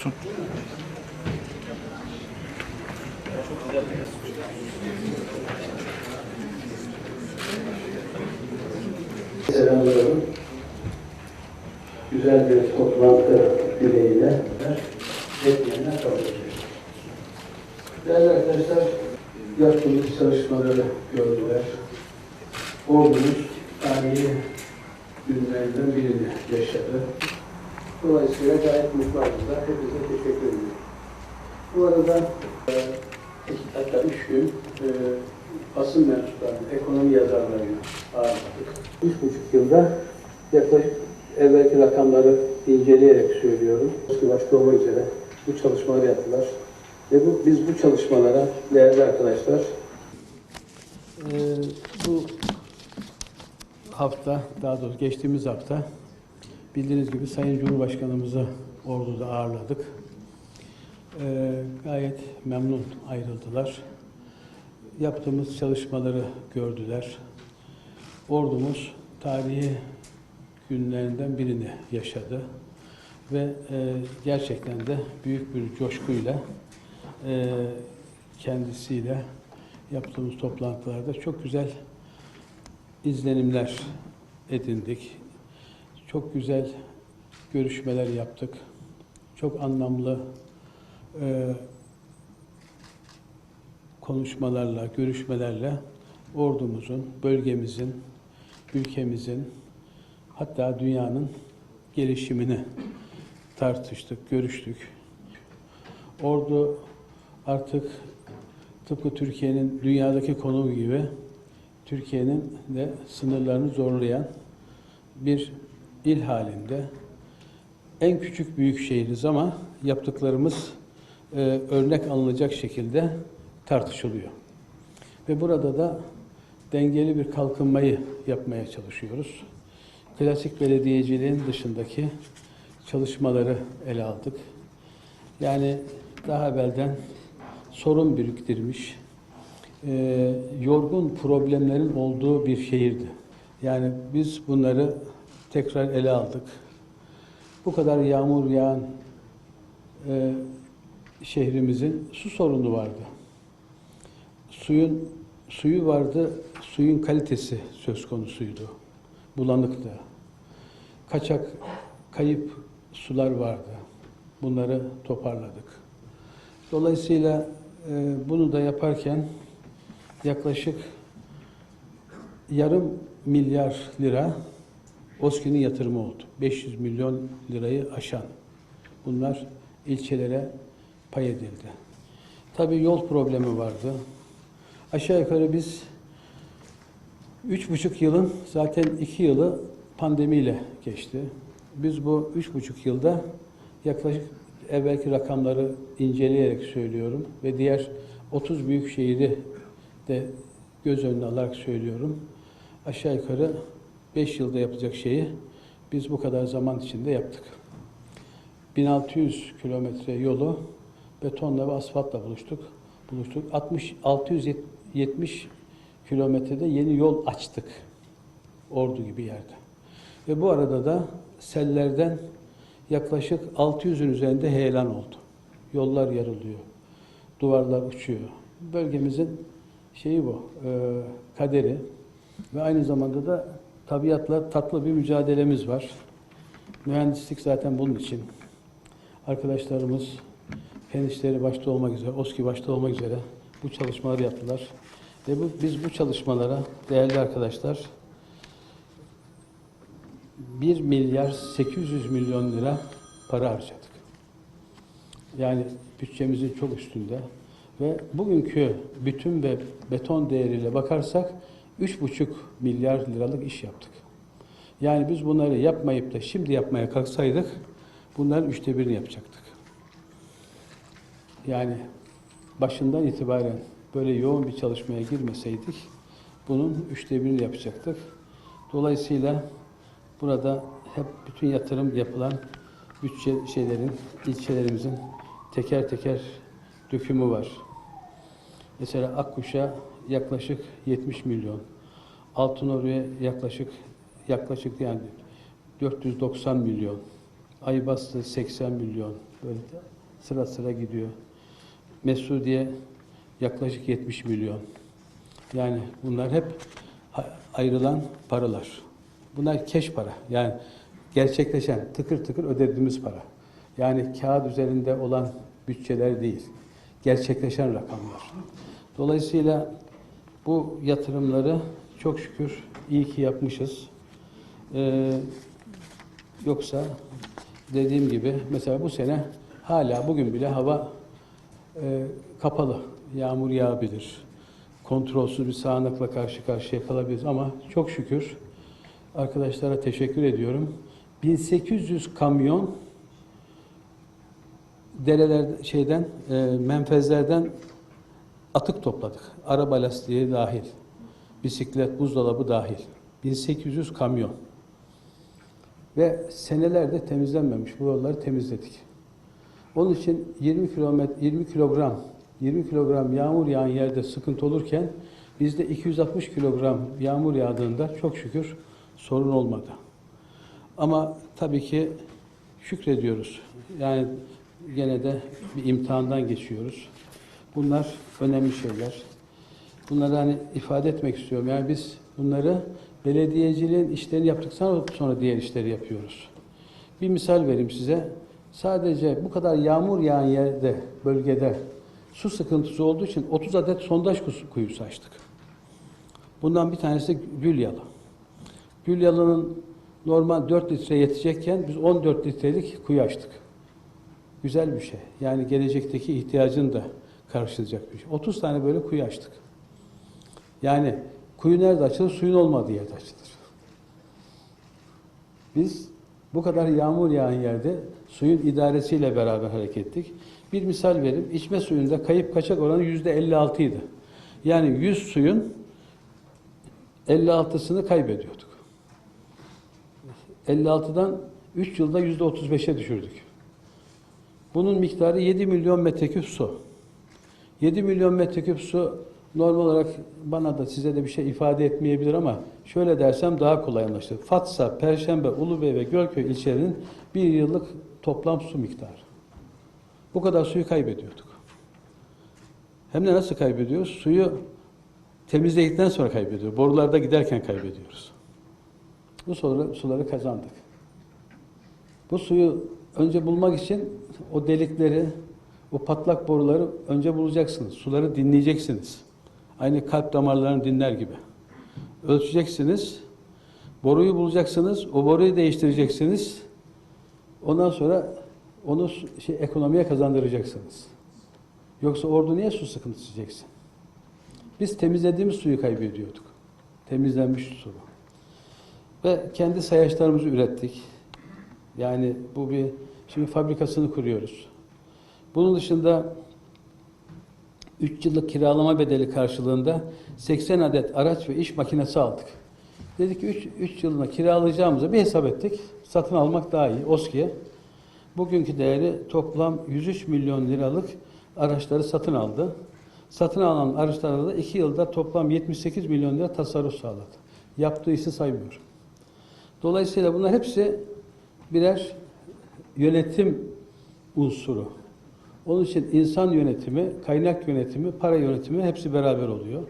olsun. Güzel bir toplantı dileğiyle yetmeyenler kabul. Değerli arkadaşlar, yaptığımız çalışmaları gördüler. Ordumuz tarihi günlerinden birini yaşadı. Dolayısıyla gayet mutlu aslında. Hepinize teşekkür ediyorum. Bu arada e, hatta üç gün e, basın mensuplarını, ekonomi yazarlarını ağırladık. Üç buçuk yılda yaklaşık evvelki rakamları inceleyerek söylüyorum. Başta olmak üzere bu çalışmaları yaptılar. Ve bu, biz bu çalışmalara değerli arkadaşlar e, bu hafta, daha doğrusu geçtiğimiz hafta bildiğiniz gibi Sayın Cumhurbaşkanımızı orduda ağırladık. Ee, gayet memnun ayrıldılar. Yaptığımız çalışmaları gördüler. Ordumuz tarihi günlerinden birini yaşadı ve e, gerçekten de büyük bir coşkuyla e, kendisiyle yaptığımız toplantılarda çok güzel izlenimler edindik. Çok güzel görüşmeler yaptık. Çok anlamlı e, konuşmalarla, görüşmelerle ordumuzun, bölgemizin, ülkemizin hatta dünyanın gelişimini tartıştık, görüştük. Ordu artık tıpkı Türkiye'nin dünyadaki konumu gibi Türkiye'nin de sınırlarını zorlayan bir il halinde en küçük büyük şehiriz ama yaptıklarımız e, örnek alınacak şekilde tartışılıyor. Ve burada da dengeli bir kalkınmayı yapmaya çalışıyoruz. Klasik belediyeciliğin dışındaki çalışmaları ele aldık. Yani daha evvelden sorun biriktirmiş, e, yorgun problemlerin olduğu bir şehirdi. Yani biz bunları tekrar ele aldık. Bu kadar yağmur yağan e, şehrimizin su sorunu vardı. Suyun suyu vardı, suyun kalitesi söz konusuydu. Bulanıktı. Kaçak, kayıp sular vardı. Bunları toparladık. Dolayısıyla e, bunu da yaparken yaklaşık yarım milyar lira OSKİ'nin yatırımı oldu. 500 milyon lirayı aşan. Bunlar ilçelere pay edildi. Tabii yol problemi vardı. Aşağı yukarı biz üç buçuk yılın zaten iki yılı pandemiyle geçti. Biz bu üç buçuk yılda yaklaşık evvelki rakamları inceleyerek söylüyorum ve diğer 30 büyük şehri de göz önüne alarak söylüyorum. Aşağı yukarı 5 yılda yapacak şeyi biz bu kadar zaman içinde yaptık. 1600 kilometre yolu betonla ve asfaltla buluştuk. Buluştuk. 60 670 kilometrede yeni yol açtık. Ordu gibi yerde. Ve bu arada da sellerden yaklaşık 600'ün üzerinde heyelan oldu. Yollar yarılıyor. Duvarlar uçuyor. Bölgemizin şeyi bu, e, kaderi ve aynı zamanda da tabiatla tatlı bir mücadelemiz var. Mühendislik zaten bunun için. Arkadaşlarımız fen işleri başta olmak üzere, OSKİ başta olmak üzere bu çalışmaları yaptılar. Ve bu, biz bu çalışmalara değerli arkadaşlar 1 milyar 800 milyon lira para harcadık. Yani bütçemizin çok üstünde ve bugünkü bütün ve beton değeriyle bakarsak 3,5 milyar liralık iş yaptık. Yani biz bunları yapmayıp da şimdi yapmaya kalksaydık bunların üçte birini yapacaktık. Yani başından itibaren böyle yoğun bir çalışmaya girmeseydik bunun üçte birini yapacaktık. Dolayısıyla burada hep bütün yatırım yapılan bütçe şeylerin, ilçelerimizin teker teker dökümü var. Mesela Akkuş'a yaklaşık 70 milyon, Altınordu'ya yaklaşık yaklaşık yani 490 milyon, Aybastı 80 milyon, Böyle sıra sıra gidiyor. Mesudiye yaklaşık 70 milyon. Yani bunlar hep ayrılan paralar. Bunlar keş para. Yani gerçekleşen, tıkır tıkır ödediğimiz para. Yani kağıt üzerinde olan bütçeler değil. Gerçekleşen rakamlar. Dolayısıyla bu yatırımları çok şükür iyi ki yapmışız. Ee, yoksa dediğim gibi mesela bu sene hala bugün bile hava e, kapalı. Yağmur yağabilir. Kontrolsüz bir sağanakla karşı karşıya kalabiliriz ama çok şükür arkadaşlara teşekkür ediyorum. 1800 kamyon dereler şeyden e, menfezlerden atık topladık. Araba lastiği dahil. Bisiklet, buzdolabı dahil. 1800 kamyon. Ve senelerde temizlenmemiş bu yolları temizledik. Onun için 20 kilometre 20 kilogram 20 kilogram yağmur yağan yerde sıkıntı olurken bizde 260 kilogram yağmur yağdığında çok şükür sorun olmadı. Ama tabii ki şükrediyoruz. Yani gene de bir imtihandan geçiyoruz. Bunlar önemli şeyler. Bunları hani ifade etmek istiyorum. Yani biz bunları belediyeciliğin işlerini yaptıktan sonra diğer işleri yapıyoruz. Bir misal vereyim size. Sadece bu kadar yağmur yağan yerde, bölgede su sıkıntısı olduğu için 30 adet sondaj kuyusu açtık. Bundan bir tanesi Gülyalı. Gülyalı'nın normal 4 litre yetecekken biz 14 litrelik kuyu açtık. Güzel bir şey. Yani gelecekteki ihtiyacını da karşılayacak bir şey. 30 tane böyle kuyu açtık. Yani kuyu nerede açılır? Suyun olmadığı yerde açılır. Biz bu kadar yağmur yağan yerde suyun idaresiyle beraber hareket ettik. Bir misal vereyim. İçme suyunda kayıp kaçak oranı yüzde 56 idi. Yani 100 suyun 56'sını kaybediyorduk. 56'dan 3 yılda yüzde 35'e düşürdük. Bunun miktarı 7 milyon metreküp su. 7 milyon metreküp su normal olarak bana da size de bir şey ifade etmeyebilir ama şöyle dersem daha kolay anlaşılır. Fatsa, Perşembe, Ulubey ve Gölköy ilçelerinin bir yıllık toplam su miktarı. Bu kadar suyu kaybediyorduk. Hem de nasıl kaybediyoruz? Suyu temizledikten sonra kaybediyoruz. Borularda giderken kaybediyoruz. Bu suları, suları kazandık. Bu suyu önce bulmak için o delikleri, o patlak boruları önce bulacaksınız. Suları dinleyeceksiniz. Aynı kalp damarlarını dinler gibi. Ölçeceksiniz. Boruyu bulacaksınız. O boruyu değiştireceksiniz. Ondan sonra onu şey, ekonomiye kazandıracaksınız. Yoksa ordu niye su sıkıntısı çeksin? Biz temizlediğimiz suyu kaybediyorduk. Temizlenmiş su. Ve kendi sayaçlarımızı ürettik. Yani bu bir şimdi fabrikasını kuruyoruz. Bunun dışında 3 yıllık kiralama bedeli karşılığında 80 adet araç ve iş makinesi aldık. Dedik ki 3, 3 yılına kiralayacağımıza bir hesap ettik. Satın almak daha iyi OSKİ'ye. Bugünkü değeri toplam 103 milyon liralık araçları satın aldı. Satın alan araçlarda da 2 yılda toplam 78 milyon lira tasarruf sağladı. Yaptığı işi saymıyorum. Dolayısıyla bunlar hepsi birer yönetim unsuru. Onun için insan yönetimi, kaynak yönetimi, para yönetimi hepsi beraber oluyor.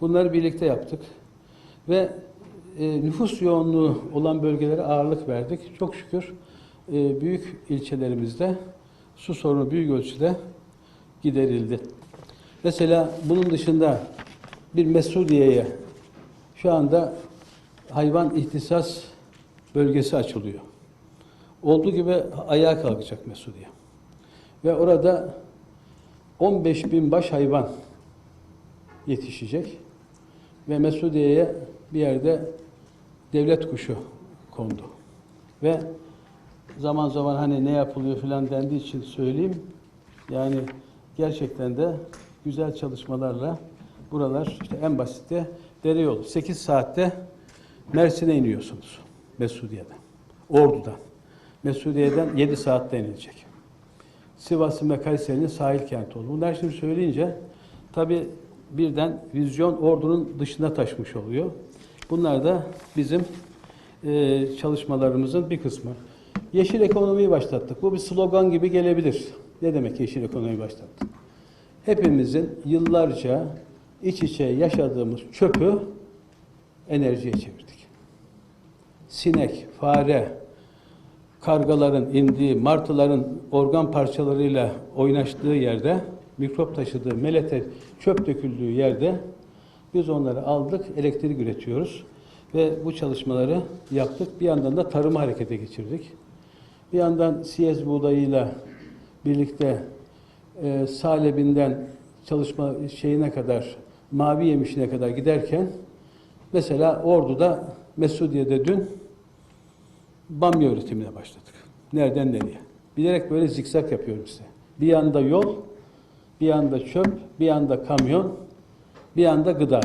Bunları birlikte yaptık. Ve e, nüfus yoğunluğu olan bölgelere ağırlık verdik. Çok şükür e, büyük ilçelerimizde su sorunu büyük ölçüde giderildi. Mesela bunun dışında bir Mesudiye'ye şu anda hayvan ihtisas bölgesi açılıyor. Olduğu gibi ayağa kalkacak Mesudiye. Ve orada 15 bin baş hayvan yetişecek. Ve Mesudiye'ye bir yerde devlet kuşu kondu. Ve zaman zaman hani ne yapılıyor filan dendiği için söyleyeyim. Yani gerçekten de güzel çalışmalarla buralar işte en basitte dere yolu. 8 saatte Mersin'e iniyorsunuz Mesudiye'den. Ordu'dan. Mesudiye'den 7 saatte inilecek. Sivas'ın ve Kayseri'nin sahil kenti oldu. Bunlar şimdi söyleyince tabi birden vizyon ordunun dışına taşmış oluyor. Bunlar da bizim e, çalışmalarımızın bir kısmı. Yeşil ekonomiyi başlattık. Bu bir slogan gibi gelebilir. Ne demek yeşil ekonomiyi başlattık? Hepimizin yıllarca iç içe yaşadığımız çöpü enerjiye çevirdik. Sinek, fare, kargaların indiği, martıların organ parçalarıyla oynaştığı yerde, mikrop taşıdığı, melete çöp döküldüğü yerde biz onları aldık, elektrik üretiyoruz. Ve bu çalışmaları yaptık. Bir yandan da tarımı harekete geçirdik. Bir yandan siyez buğdayıyla birlikte e, salebinden çalışma şeyine kadar, mavi yemişine kadar giderken mesela Ordu'da, Mesudiye'de dün bamya üretimine başladık. Nereden nereye? Bilerek böyle zikzak yapıyorum size. Bir yanda yol, bir yanda çöp, bir yanda kamyon, bir yanda gıda.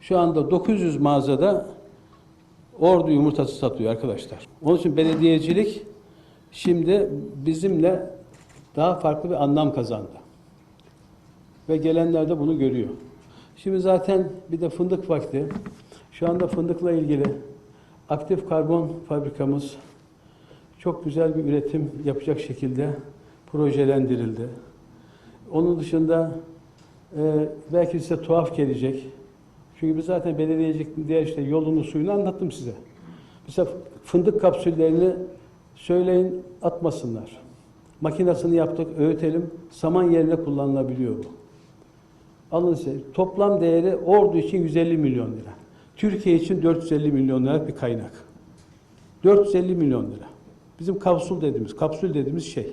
Şu anda 900 mağazada ordu yumurtası satıyor arkadaşlar. Onun için belediyecilik şimdi bizimle daha farklı bir anlam kazandı. Ve gelenler de bunu görüyor. Şimdi zaten bir de fındık vakti. Şu anda fındıkla ilgili aktif karbon fabrikamız çok güzel bir üretim yapacak şekilde projelendirildi. Onun dışında e, belki size tuhaf gelecek. Çünkü biz zaten belediyecilik diğer işte yolunu suyunu anlattım size. Mesela fındık kapsüllerini söyleyin atmasınlar. Makinasını yaptık, öğütelim. Saman yerine kullanılabiliyor bu. Alın size. Toplam değeri ordu için 150 milyon lira. Türkiye için 450 milyon lira bir kaynak. 450 milyon lira. Bizim kapsül dediğimiz, kapsül dediğimiz şey.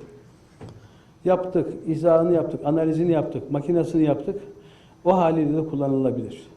Yaptık, izahını yaptık, analizini yaptık, makinesini yaptık. O haliyle de kullanılabilir.